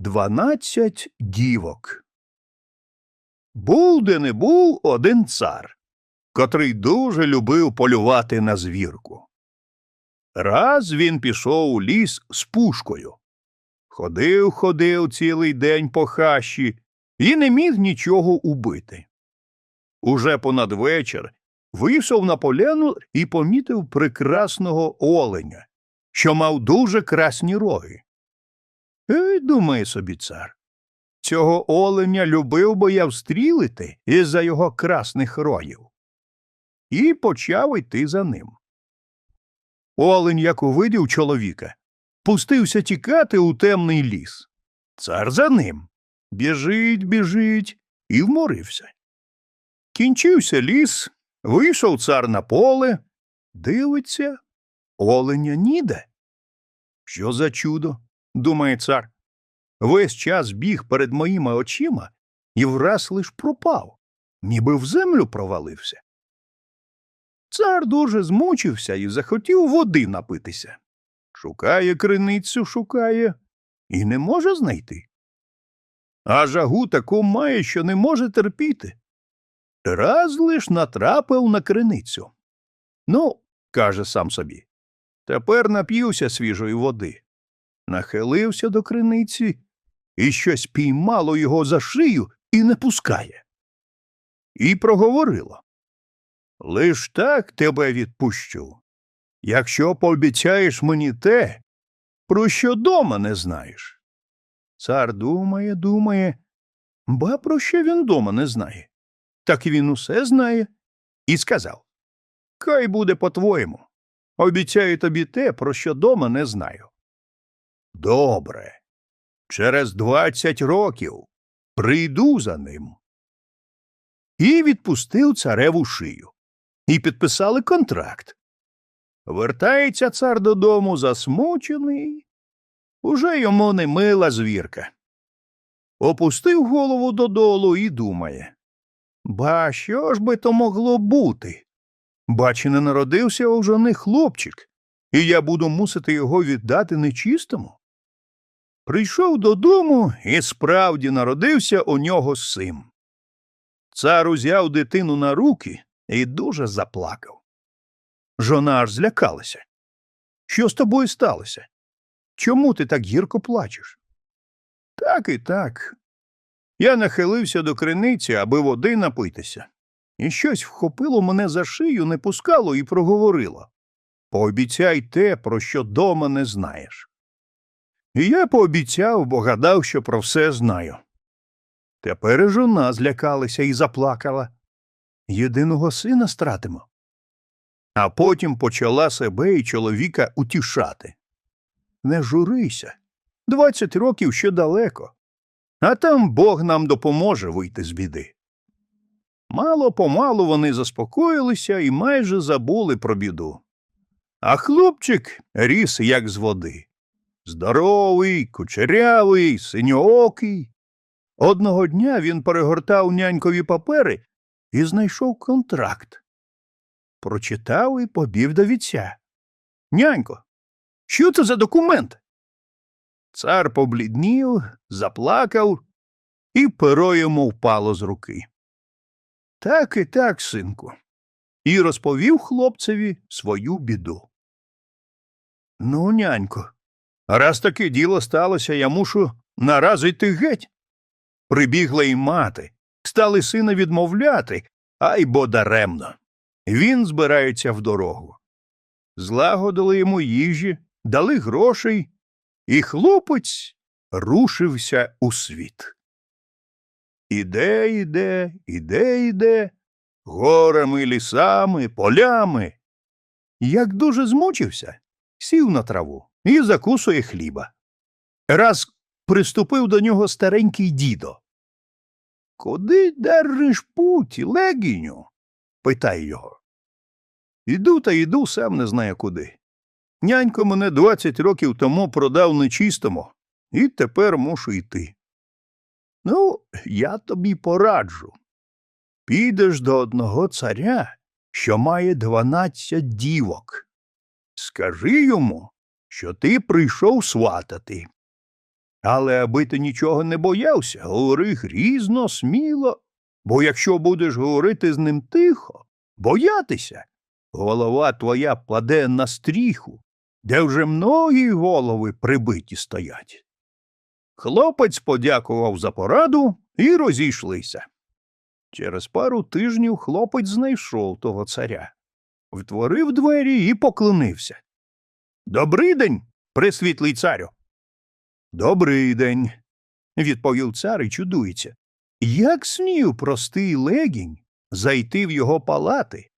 Дванадцять дівок. Був де не був один цар, котрий дуже любив полювати на звірку. Раз він пішов у ліс з пушкою. Ходив, ходив цілий день по хащі і не міг нічого убити. Уже понад вечір вийшов на поляну і помітив прекрасного оленя, що мав дуже красні роги. Ей, думає собі цар, цього оленя любив би я встрілити із-за його красних рогів. І почав йти за ним. Олень, як увидів чоловіка, пустився тікати у темний ліс. Цар за ним. Біжить, біжить і вморився. Кінчився ліс, вийшов цар на поле, дивиться, оленя ніде. Що за чудо? Думає цар. Весь час біг перед моїми очима і враз лиш пропав, ніби в землю провалився. Цар дуже змучився і захотів води напитися. Шукає криницю, шукає і не може знайти. А жагу таку має, що не може терпіти. Раз лиш натрапив на криницю. Ну, каже сам собі, тепер нап'юся свіжої води. Нахилився до криниці, і щось піймало його за шию і не пускає. І проговорило. Лиш так тебе відпущу, якщо пообіцяєш мені те, про що дома не знаєш. Цар думає, думає, ба про що він дома не знає. Так він усе знає, і сказав Хай буде по-твоєму. Обіцяю тобі те, про що дома не знаю. Добре. Через двадцять років прийду за ним. І відпустив цареву шию. І підписали контракт. Вертається цар додому засмучений. Уже йому не мила звірка. Опустив голову додолу і думає. Ба, що ж би то могло бути? Бачи, не народився у жони хлопчик, і я буду мусити його віддати нечистому. Прийшов додому і справді народився у нього син. Цар узяв дитину на руки і дуже заплакав. Жона аж злякалася. Що з тобою сталося? Чому ти так гірко плачеш? Так і так. Я нахилився до криниці, аби води напитися, і щось вхопило мене за шию, не пускало і проговорило Пообіцяй те, про що дома не знаєш. І я пообіцяв, бо гадав, що про все знаю. Тепер і жона злякалася і заплакала. Єдиного сина стратимо. А потім почала себе і чоловіка утішати. Не журися. Двадцять років ще далеко, а там Бог нам допоможе вийти з біди. Мало помалу вони заспокоїлися і майже забули про біду. А хлопчик ріс, як з води. Здоровий, кучерявий, синьоокий. Одного дня він перегортав нянькові папери і знайшов контракт. Прочитав і побів до вітця. Нянько, що це за документ? Цар побліднів, заплакав, і перо йому впало з руки. Так і так, синку, і розповів хлопцеві свою біду. Ну, нянько, раз таке діло сталося, я мушу нараз йти геть. Прибігла й мати, стали сина відмовляти, ай бо даремно. Він збирається в дорогу. Злагодили йому їжі, дали грошей, і хлопець рушився у світ. Іде, іде, іде, іде, горами, лісами, полями. Як дуже змучився, сів на траву і закусує хліба. Раз приступив до нього старенький дідо. Куди держиш путь, легіню? питає його. Іду та йду, сам не знаю куди. Нянько мене двадцять років тому продав нечистому, і тепер мушу йти. Ну, я тобі пораджу. Підеш до одного царя, що має дванадцять дівок. Скажи йому, що ти прийшов сватати. Але аби ти нічого не боявся, говори грізно, сміло, бо якщо будеш говорити з ним тихо, боятися, голова твоя паде на стріху, де вже многі голови прибиті стоять. Хлопець подякував за пораду і розійшлися. Через пару тижнів хлопець знайшов того царя, втворив двері і поклонився. Добрий день, пресвітлий царю. Добрий день, відповів цар і чудується. Як смів простий легінь зайти в його палати,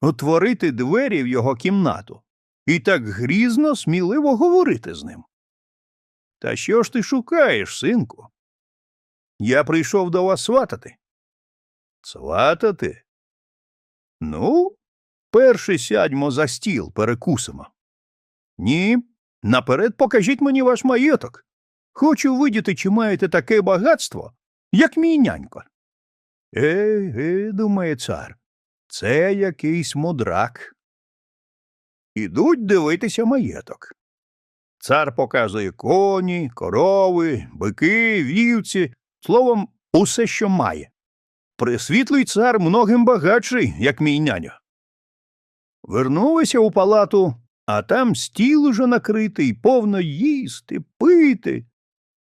отворити двері в його кімнату і так грізно, сміливо говорити з ним? Та що ж ти шукаєш, синку? Я прийшов до вас сватати. Сватати? Ну, перше сядьмо за стіл, перекусимо. Ні, наперед покажіть мені ваш маєток. Хочу видіти, чи маєте таке багатство, як мій нянько. Е, е, думає цар, це якийсь мудрак. Ідуть дивитися маєток. Цар показує коні, корови, бики, вівці, словом, усе, що має. Присвітлий цар многим багатший, як мій няньо. Вернулися у палату, а там стіл уже накритий, повно їсти, пити,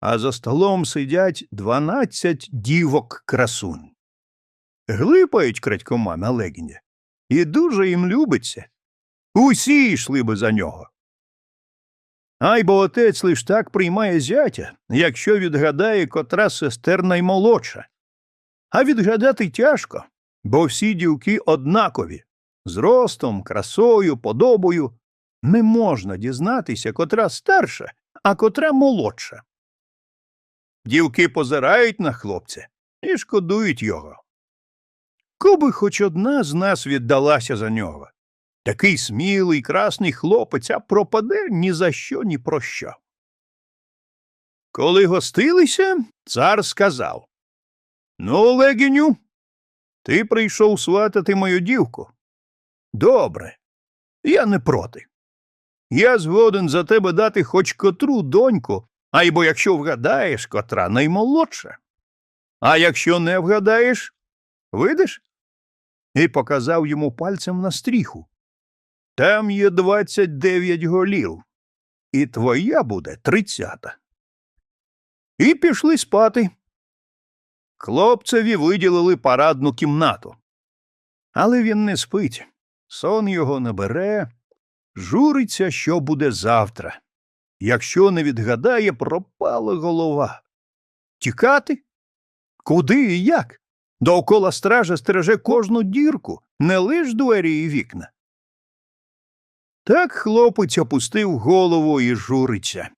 а за столом сидять дванадцять дівок красунь. Глипають крадькома на легіні, і дуже їм любиться. Усі йшли би за нього. Ай бо отець лиш так приймає зятя, якщо відгадає котра сестер наймолодша. А відгадати тяжко, бо всі дівки однакові, з ростом, красою, подобою. Не можна дізнатися, котра старша, а котра молодша. Дівки позирають на хлопця і шкодують його. Коби хоч одна з нас віддалася за нього. Такий смілий, красний хлопець, а пропаде ні за що, ні про що. Коли гостилися, цар сказав Ну, Легіню, ти прийшов сватати мою дівку. Добре, я не проти. Я згоден за тебе дати хоч котру доньку, айбо якщо вгадаєш, котра наймолодша. А якщо не вгадаєш, видиш? І показав йому пальцем на стріху. Там є двадцять дев'ять голів, і твоя буде тридцята. І пішли спати. Хлопцеві виділили парадну кімнату. Але він не спить, сон його не бере, журиться, що буде завтра. Якщо не відгадає, пропала голова. Тікати? Куди і як? Довкола стража стереже кожну дірку, не лиш двері і вікна. Так хлопець опустив голову і журиться.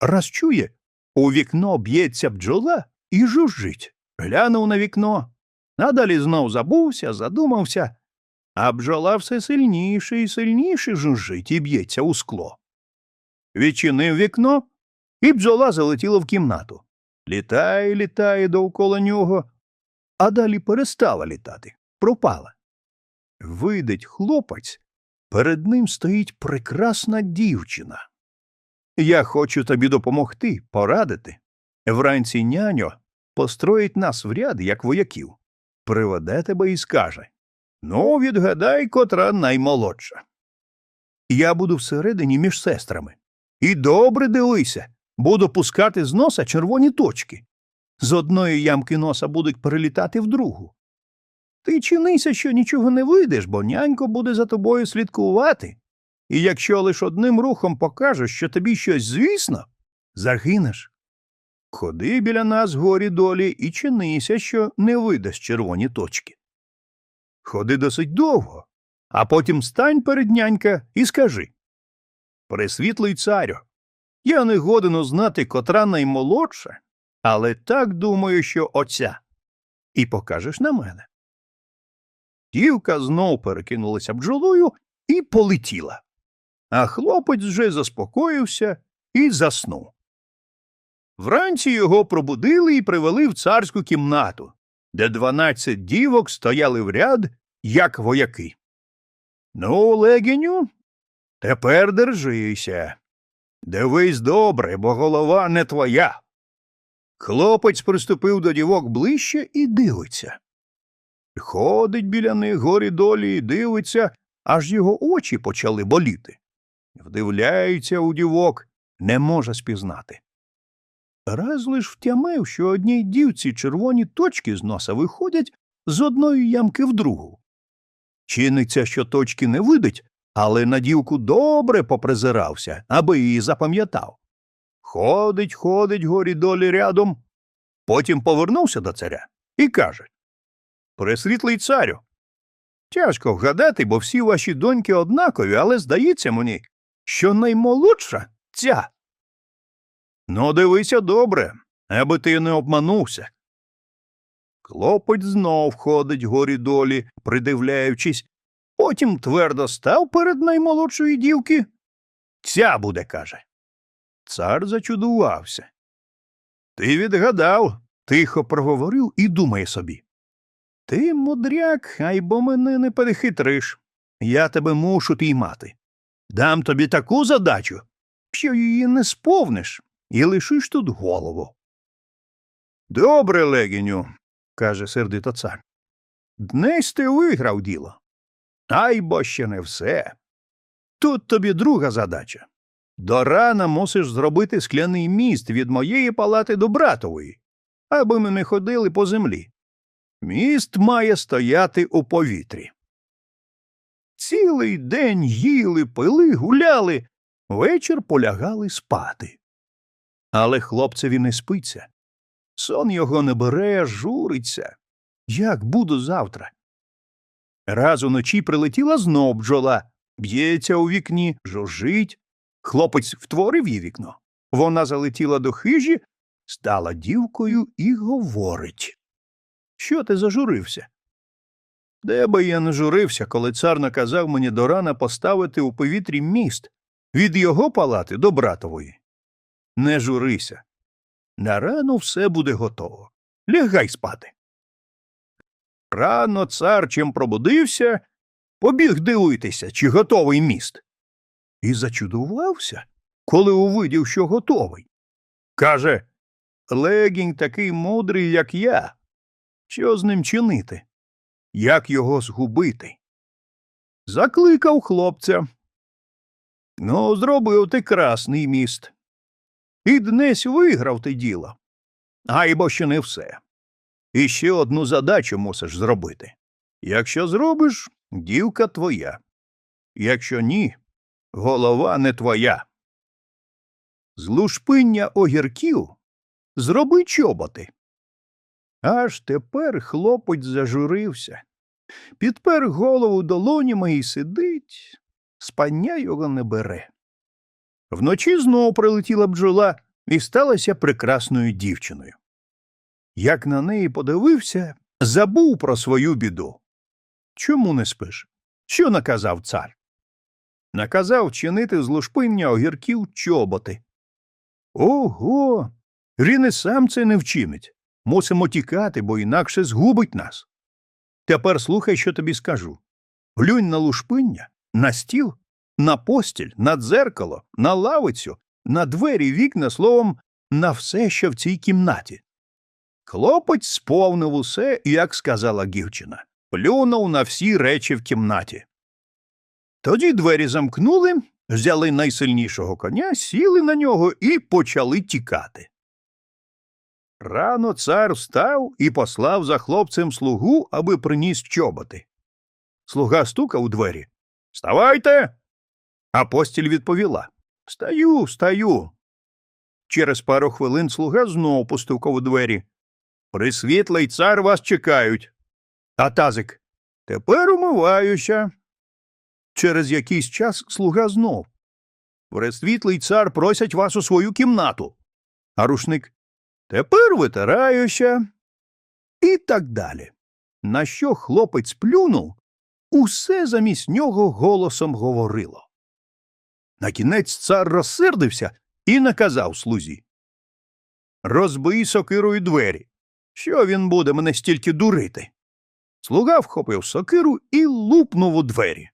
Раз чує, у вікно б'ється бджола і жужжить. Глянув на вікно, а далі знов забувся, задумався, а бджола все сильніше і сильніше жужжить і б'ється у скло. Відчинив вікно, і бджола залетіла в кімнату. Літає, літає довкола нього, а далі перестала літати, пропала. Видить хлопець, перед ним стоїть прекрасна дівчина. Я хочу тобі допомогти, порадити. Вранці няньо построїть нас в ряд, як вояків, приведе тебе і скаже Ну, відгадай, котра наймолодша. Я буду всередині між сестрами. І добре дивися, буду пускати з носа червоні точки. З одної ямки носа будуть перелітати в другу. Ти чинися, що нічого не вийдеш, бо нянько буде за тобою слідкувати. І якщо лиш одним рухом покажеш, що тобі щось звісно, загинеш. Ходи біля нас горі долі і чинися, що не видаш червоні точки. Ходи досить довго, а потім стань перед нянька і скажи Пресвітлий царю, я не годен узнати, котра наймолодша, але так думаю, що оця. І покажеш на мене. Дівка знов перекинулася бджолою і полетіла. А хлопець вже заспокоївся і заснув. Вранці його пробудили і привели в царську кімнату, де дванадцять дівок стояли в ряд, як вояки. Ну, легіню, тепер держися. Дивись добре, бо голова не твоя. Хлопець приступив до дівок ближче і дивиться. Ходить біля них горі долі і дивиться, аж його очі почали боліти. Вдивляється у дівок, не може спізнати. Раз лиш втямив, що одній дівці червоні точки з носа виходять з одної ямки в другу. Чиниться, що точки не видить, але на дівку добре попризирався, аби її запам'ятав. Ходить, ходить горі долі рядом. Потім повернувся до царя і каже Пресвітлий царю. Тяжко вгадати, бо всі ваші доньки однакові, але здається мені, що наймолодша ця. Ну, дивися добре, аби ти не обманувся. Хлопець знов ходить горі долі, придивляючись, потім твердо став перед наймолодшої дівки. Ця буде, каже. Цар зачудувався. Ти відгадав, тихо проговорив і думає собі. Ти, мудряк, ай бо мене не перехитриш. Я тебе мушу піймати. Дам тобі таку задачу, що її не сповниш і лишиш тут голову. Добре, легіню, каже сердито цар. Днесь ти виграв діло. Ай бо ще не все. Тут тобі друга задача. До рана мусиш зробити скляний міст від моєї палати до братової, аби ми не ходили по землі. Міст має стояти у повітрі. Цілий день їли, пили, гуляли, вечір полягали спати. Але хлопцеві не спиться. Сон його не бере, журиться. Як буду завтра? Раз уночі прилетіла знов бджола, б'ється у вікні, жужжить. Хлопець втворив їй вікно. Вона залетіла до хижі, стала дівкою і говорить. Що ти зажурився? Де би я не журився, коли цар наказав мені до рана поставити у повітрі міст від його палати до братової. Не журися. На рану все буде готово. Лягай спати. Рано цар чим пробудився, побіг дивитися, чи готовий міст. І зачудувався, коли увидів, що готовий. Каже Легінь такий мудрий, як я. Що з ним чинити? Як його згубити? Закликав хлопця. Ну, зробив ти красний міст. І днесь виграв ти діло. А бо ще не все. І ще одну задачу мусиш зробити. Якщо зробиш, дівка твоя. Якщо ні, голова не твоя. З лушпиння огірків зроби чоботи. Аж тепер хлопець зажурився. Підпер голову долонями і сидить, спання його не бере. Вночі знову прилетіла бджола і сталася прекрасною дівчиною. Як на неї подивився, забув про свою біду. Чому не спиш? Що наказав цар? Наказав чинити з лушпиння огірків чоботи. Ого. Він і сам це не вчинить. Мусимо тікати, бо інакше згубить нас. Тепер слухай, що тобі скажу. Глюнь на лушпиння, на стіл, на постіль, на дзеркало, на лавицю, на двері, вікна, словом, на все, що в цій кімнаті. Хлопець сповнив усе, як сказала дівчина, плюнув на всі речі в кімнаті. Тоді двері замкнули, взяли найсильнішого коня, сіли на нього і почали тікати. Рано цар встав і послав за хлопцем слугу, аби приніс чоботи. Слуга стукав у двері. Вставайте. А постіль відповіла Стаю, стаю. Через пару хвилин слуга знову постукав у двері. Присвітлий цар вас чекають. А тазик. Тепер умиваюся. Через якийсь час слуга знов. Пресвітлий цар просять вас у свою кімнату. А рушник. Тепер витираюся. І так далі. На що хлопець плюнув, усе замість нього голосом говорило. Накінець цар розсердився і наказав слузі. Розбий сокирою двері. Що він буде мене стільки дурити? Слуга вхопив сокиру і лупнув у двері.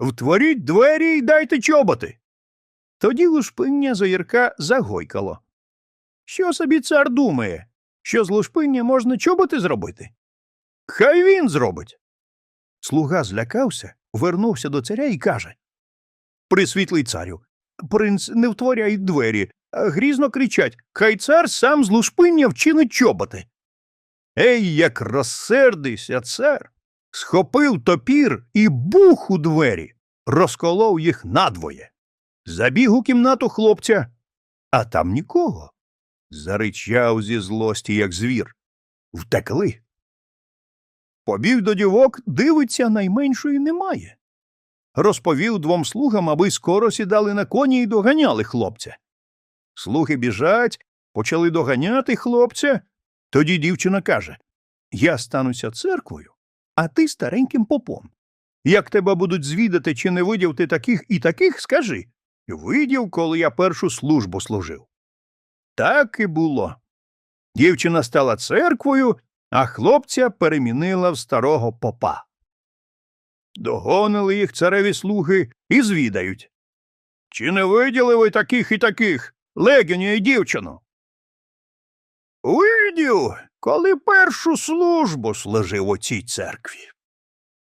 Втворіть двері і дайте чоботи. Тоді лушпиння зоярка загойкало. Що собі цар думає, що з лушпиння можна чоботи зробити? Хай він зробить. Слуга злякався, вернувся до царя і каже Присвітлий царю, принц не втворяй двері, грізно кричать Хай цар сам з лушпиння вчинить чоботи. Ей, як розсердився цар, схопив топір і бух у двері, розколов їх надвоє. Забіг у кімнату хлопця, а там нікого. Заричав зі злості, як звір. Втекли. Побіг до дівок, дивиться, найменшої немає. Розповів двом слугам, аби скоро сідали на коні і доганяли хлопця. Слуги біжать, почали доганяти хлопця. Тоді дівчина каже Я стануся церквою, а ти стареньким попом. Як тебе будуть звідати, чи не видів ти таких і таких, скажи. Видів, коли я першу службу служив. Так і було. Дівчина стала церквою, а хлопця перемінила в старого попа. Догонили їх цареві слуги і звідають. Чи не виділи ви таких і таких, легіню і дівчину? Видів, коли першу службу служив у цій церкві.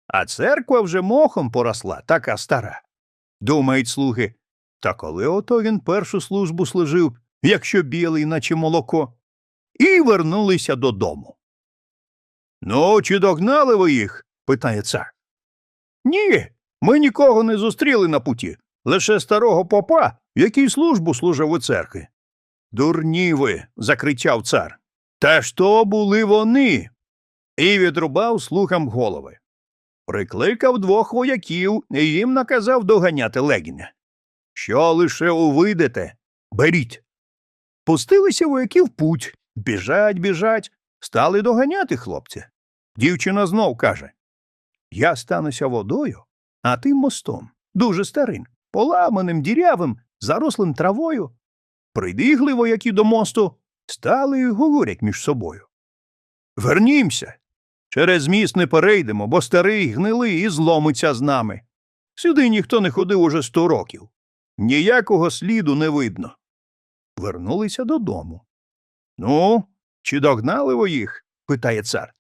А церква вже мохом поросла, така стара. Думають слуги, та коли ото він першу службу служив, якщо білий, наче молоко, і вернулися додому. Ну, чи догнали ви їх? питає цар. Ні, ми нікого не зустріли на путі, лише старого попа, який службу служив у церкві. Дурні ви. закричав цар. Та то були вони. І відрубав слухам голови. Прикликав двох вояків і їм наказав доганяти легіня. Що лише увидите, беріть. Пустилися вояки в путь, біжать, біжать, стали доганяти хлопця. Дівчина знов каже Я стануся водою, а ти мостом, дуже старим, поламаним, дірявим, зарослим травою. Прибігли вояки до мосту, стали й говорять між собою. Вернімся. Через міст не перейдемо, бо старий гнилий і зломиться з нами. Сюди ніхто не ходив уже сто років. Ніякого сліду не видно. Вернулися додому. Ну, чи догнали ви їх? питає цар.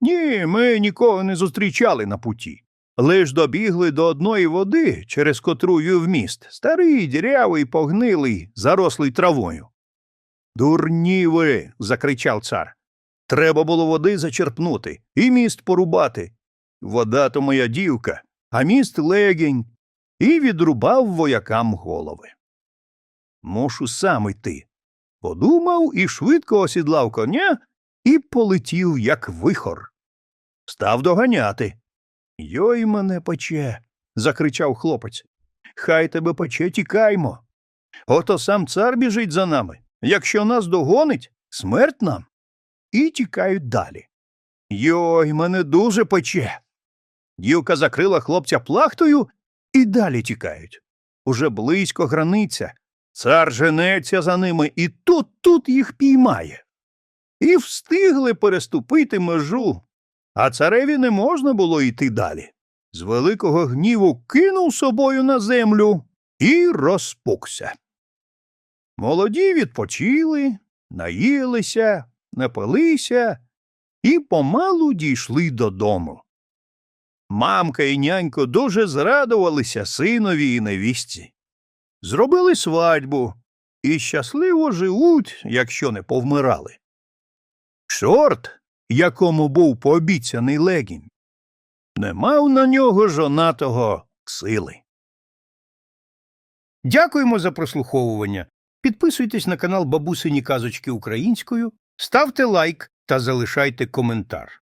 Ні, ми нікого не зустрічали на путі. Лиш добігли до одної води, через котру вів міст, старий, дірявий, погнилий, зарослий травою. Дурні ви. закричав цар. Треба було води зачерпнути і міст порубати. Вода то моя дівка, а міст легінь, і відрубав воякам голови. Мушу сам йти. Подумав і швидко осідлав коня і полетів, як вихор. Став доганяти. Йой мене пече. закричав хлопець. Хай тебе пече, тікаймо. Ото сам цар біжить за нами. Якщо нас догонить, смерть нам. І тікають далі. Йой, мене дуже пече. Дівка закрила хлопця плахтою і далі тікають. Уже близько границя. Цар женеться за ними і тут тут їх піймає. І встигли переступити межу, а цареві не можна було йти далі. З великого гніву кинув собою на землю і розпукся. Молоді відпочили, наїлися, напилися і помалу дійшли додому. Мамка і нянько дуже зрадувалися синові і невістці. Зробили свадьбу і щасливо живуть, якщо не повмирали. Чорт, якому був пообіцяний легінь, не мав на нього жонатого сили. Дякуємо за прослуховування. Підписуйтесь на канал Бабусині Казочки Українською, ставте лайк та залишайте коментар.